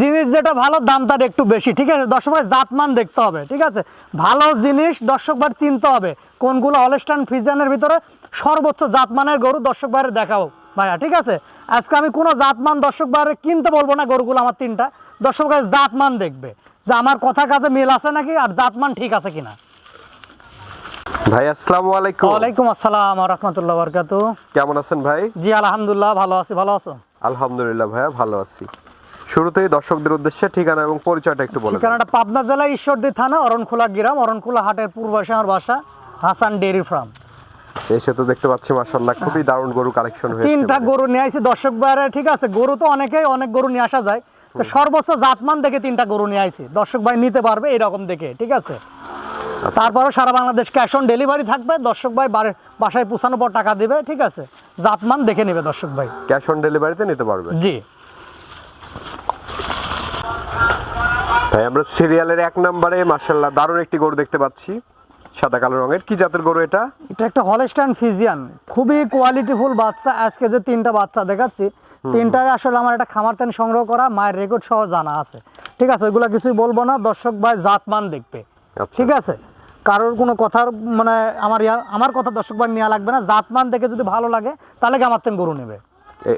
জিনিস যেটা ভালো দাম তার একটু বেশি ঠিক আছে? দর্শক ভাই জাতমান দেখতে হবে ঠিক আছে? ভালো জিনিস দর্শক ভাই চিনতে হবে কোনগুলো হলস্টান ফিজিয়ানের ভিতরে সর্বোচ্চ জাতমানের গরু দর্শক ভাইয়ের দেখাবো ভাইয়া ঠিক আছে? আজকে আমি কোনো জাতমান দর্শক ভাইয়ের কিনতে বলব না গরুগুলো আমার তিনটা দর্শক ভাই জাতমান দেখবে যে আমার কথা কাজে মিল আছে নাকি আর জাতমান ঠিক আছে কিনা। ভাই আসসালামু আলাইকুম। ওয়ালাইকুম আসসালাম রহমতুল্লাহ বরকাত কেমন আছেন ভাই? জি আলহামদুলিল্লাহ ভালো আছি ভালো আছো? আলহামদুলিল্লাহ ভাইয়া ভালো আছি। শুরুতেই দর্শকদের উদ্দেশ্যে ঠিকানা এবং পরিচয়টা একটু বলে ঠিকানাটা পাবনা জেলা ঈশ্বরদী থানা অরণখোলা গ্রাম অরণখোলা হাটের পূর্ব আমার বাসা হাসান ডেয়ারি ফার্ম। এসে তো দেখতে পাচ্ছি মাশাআল্লাহ খুবই দারুণ গরু কালেকশন হয়েছে তিনটা গরু নিয়ে দর্শক বাইরে ঠিক আছে গরু তো অনেকেই অনেক গরু নিয়ে আসা যায়। তো সর্বোচ্চ জাতমান দেখে তিনটা গরু নিয়ে আইছি। দর্শক ভাই নিতে পারবে এরকম দেখে ঠিক আছে? তারপরও সারা বাংলাদেশ ক্যাশ অন ডেলিভারি থাকবে। দর্শক ভাই বাসায় পৌঁছানোর পর টাকা দিবে ঠিক আছে? জাতমান দেখে নেবে দর্শক ভাই। ক্যাশ অন ডেলিভারিতে নিতে পারবে? জি। ভাই আমরা সিরিয়ালের এক নম্বরে মাশাআল্লাহ দারুণ একটি গরু দেখতে পাচ্ছি। সাদা কালো রঙের। কি জাতের গরু এটা? এটা একটা হলস্টাইন ফিজিয়ান খুবই কোয়ালিটিফুল বাচ্চা। আজকে যে তিনটা বাচ্চা দেখাচ্ছি তিনটারে আসলে আমার একটা খামার তেন সংগ্রহ করা মায়ের রেকর্ড সহ জানা আছে। ঠিক আছে ওইগুলো কিছুই বলব না। দর্শক ভাই জাতমান দেখবে। আচ্ছা। ঠিক আছে? কারোর কোনো কথার মানে আমার আমার কথা দর্শক ভাই নেওয়া লাগবে না। জাতমান দেখে যদি ভালো লাগে তাহলে কি আমার তেন গরু নেবে?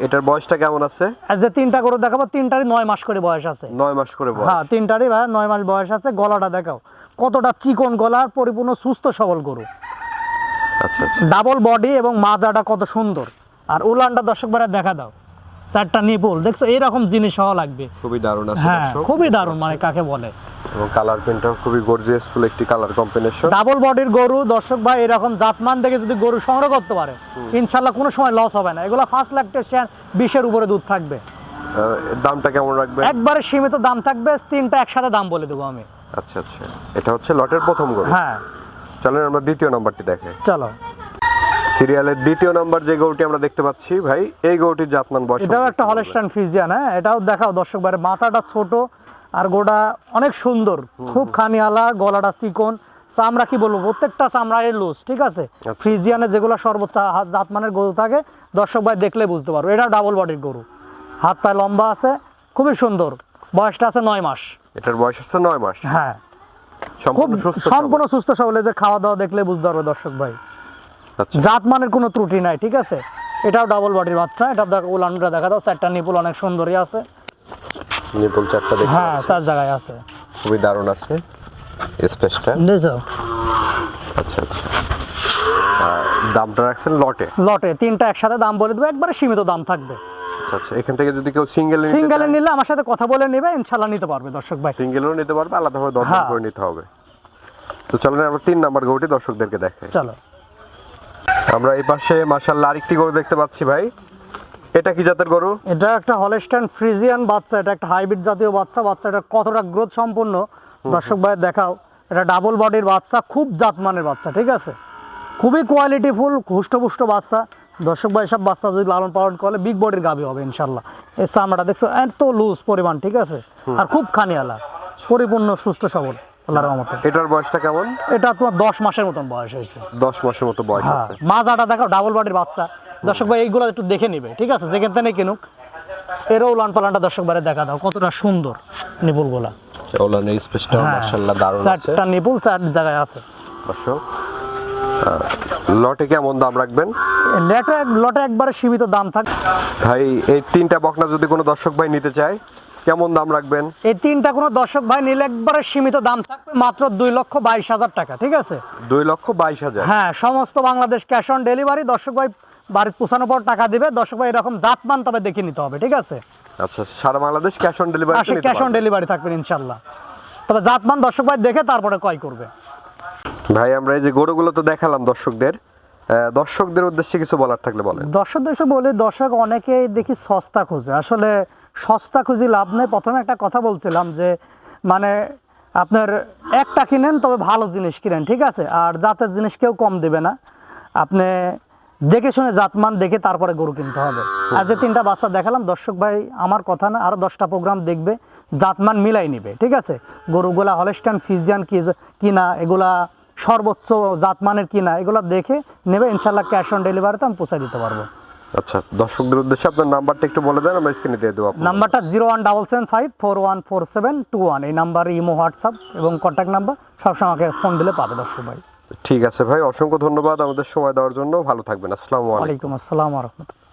এটার বয়সটা কেমন আছে? যে তিনটা গরু দেখাবো তিনটারই নয় মাস করে বয়স আছে। নয় মাস করে বয়স। হ্যাঁ তিনটারই ভাই নয় মাস বয়স আছে। গলাটা দেখাও কতটা চিকন গলার পরিপূর্ণ সুস্থ সবল গরু। আচ্ছা আচ্ছা। ডাবল বডি এবং মাজাটা কত সুন্দর। আর উলানটা দর্শক বেড়া দেখা দাও চারটা নিপুল। দেখছ এইরকম জিনিস হওয়া লাগবে। খুবই দারুণ হ্যাঁ খুবই দারুণ মানে কাকে বলে? এবং কালার প্রিন্টটাও খুবই গর্জিয়াস ফুল একটি কালার কম্বিনেশন ডাবল বডির গরু দর্শক ভাই এরকম জাতমান দেখে যদি গরু সংগ্রহ করতে পারে ইনশাল্লাহ কোনো সময় লস হবে না। এগুলো ফার্স্ট ল্যাকটেশন বিশের উপরে দুধ থাকবে। দামটা কেমন রাখবে একবারে সীমিত দাম থাকবে তিনটা একসাথে দাম বলে দেবো আমি। আচ্ছা আচ্ছা। এটা হচ্ছে লটের প্রথম গরু। হ্যাঁ। চলেন আমরা দ্বিতীয় নাম্বারটি দেখে। চলো। সিরিয়ালের দ্বিতীয় নাম্বার যে গরুটি আমরা দেখতে পাচ্ছি ভাই এই গরুটির জাতমান বয়স এটাও একটা হলস্টাইন ফিজিয়ান হ্যাঁ? এটাও দেখাও দর্শক বারে মাথাটা ছোট আর গোটা অনেক সুন্দর খুব খানিয়ালা গলাটা চিকন। চামড়া কি বলব? প্রত্যেকটা চামড়ায় লুজ ঠিক আছে? ফ্রিজিয়ানে যেগুলো সর্বোচ্চ জাতমানের গরু থাকে দর্শক ভাই দেখলে বুঝতে পারব। এটা ডাবল বডির গরু। হাত পায়ে লম্বা আছে খুবই সুন্দর। বয়সটা আছে নয় মাস। এটার বয়স হচ্ছে নয় মাস। হ্যাঁ। খুব সম্পূর্ণ সুস্থ সবল যে খাওয়া দাওয়া দেখলে বুঝতে পারবে দর্শক ভাই। আচ্ছা। জাতমানের কোনো ত্রুটি নাই ঠিক আছে? এটাও ডাবল বডির বাচ্চা এটা দেখো উলানটা দেখা দাও চারটা নিপুল অনেক সুন্দরই আছে। নিপুল চারটা হ্যাঁ চার জায়গায় আছে। খুবই দারুণ আছে। স্পেসটা। বুঝছ আচ্ছা আচ্ছা। দামটা রাখছেন লটে? লটে তিনটা একসাথে দাম বলে দেবো একবারে সীমিত দাম থাকবে। আচ্ছা আচ্ছা। এখান থেকে যদি কেউ সিঙ্গেল সিঙ্গেলে নিলে আমার সাথে কথা বলে নেবে ইনশাল্লাহ নিতে পারবে দর্শক ভাই। সিঙ্গেলও নিতে পারবে আলাদাভাবে দরদাম হ্যাঁ। করে নিতে হবে। তো চলেন আমরা তিন নাম্বার গরুটি দর্শকদেরকে দেখাই। চলো। আমরা এই পাশে মাশাআল্লাহ আরেকটি গরু দেখতে পাচ্ছি ভাই। এটা কি জাতের গরু? এটা একটা হলস্টাইন ফ্রিজিয়ান বাচ্চা এটা একটা হাইব্রিড জাতীয় বাচ্চা বাচ্চাটা কতটা গ্রোথ সম্পন্ন? দর্শক ভাই দেখাও। এটা ডাবল বডির বাচ্চা খুব জাতমানের বাচ্চা ঠিক আছে? খুবই কোয়ালিটিফুল হুষ্টপুষ্ট বাচ্চা। দর্শক ভাই সব বাচ্চা যদি লালন পালন করলে বিগ বডির গাবি হবে ইনশাল্লাহ এর চামড়াটা দেখছ এত লুজ পরিমাণ ঠিক আছে? আর খুব খানিয়ালা পরিপূর্ণ সুস্থ সবল আল্লাহ রহমতে। এটার বয়সটা কেমন? এটা তোমার দশ মাসের মতন বয়স হয়েছে। দশ মাসের মতো বয়স হ্যাঁ মাজাটা দেখো ডাবল বডির বাচ্চা। দর্শক ভাই এইগুলো একটু দেখে নিবে। ঠিক আছে? যেখান থেকে কিনুক। এরও উলান পালানটা দর্শক বারে দেখা দাও। কতটা সুন্দর নিপুলগুলা। ওলানের স্পেসটা হ্যাঁ, মাশাআল্লাহ দারুণ আছে। চারটা নিপুল চার জায়গায় আছে। দর্শক লটে কেমন দাম রাখবেন? লেটে লটে একবারে সীমিত দাম থাক ভাই এই তিনটা বকনা যদি কোনো দর্শক ভাই নিতে চায় কেমন দাম রাখবেন? এই তিনটা কোনো দর্শক ভাই নিলে একবারে সীমিত দাম থাকবে মাত্র দুই লক্ষ বাইশ হাজার টাকা ঠিক আছে? দুই লক্ষ বাইশ হাজার। হ্যাঁ সমস্ত বাংলাদেশ ক্যাশ অন ডেলিভারি দর্শক ভাই বাড়ির পৌঁছানোর পর টাকা দিবে দর্শক ভাই এরকম জাতমান তবে দেখে নিতে হবে ঠিক আছে? আচ্ছা সারা বাংলাদেশ ক্যাশ অন ডেলিভারি আসে ক্যাশ অন ডেলিভারি থাকবে ইনশাল্লাহ। তবে জাত জাতমান দর্শক ভাই দেখে তারপরে ক্রয় করবে। ভাই আমরা এই যে গরুগুলো তো দেখালাম দর্শকদের দর্শকদের উদ্দেশ্যে কিছু বলার থাকলে বলেন। দর্শক দেশে বলে দর্শক অনেকেই দেখি সস্তা খুঁজে। আসলে সস্তা খুঁজি লাভ নেই। প্রথমে একটা কথা বলছিলাম যে মানে আপনার একটা কিনেন তবে ভালো জিনিস কিনেন ঠিক আছে? আর জাতের জিনিস কেউ কম দেবে না। আপনি দেখে শুনে জাতমান দেখে তারপরে গরু কিনতে হবে। আর যে তিনটা বাচ্চা দেখালাম দর্শক ভাই আমার কথা না আরও দশটা প্রোগ্রাম দেখবে জাতমান মিলাই নিবে ঠিক আছে? গরুগুলা হলেস্টান ফিজিয়ান কি কিনা এগুলা সর্বোচ্চ জাতমানের কিনা এগুলো দেখে নেবে ইনশাল্লাহ ক্যাশ অন ডেলিভারিতে আমি পৌঁছে দিতে পারব। আচ্ছা দর্শকদের উদ্দেশ্যে আপনার নাম্বারটা একটু বলে দেন আমরা স্ক্রিনে দিয়ে দেবো নাম্বারটা zero one double seven five four one four seven two one এই নাম্বার ইমো হোয়াটসঅ্যাপ এবং কন্ট্যাক্ট নাম্বার সবসময় আমাকে ফোন দিলে পাবে দর্শক ভাই। ঠিক আছে ভাই, অসংখ্য ধন্যবাদ আমাদের সময় দেওয়ার জন্য। ভালো থাকবেন। আসসালামু আলাইকুম। আসসালাম রহমতুল্লাহ।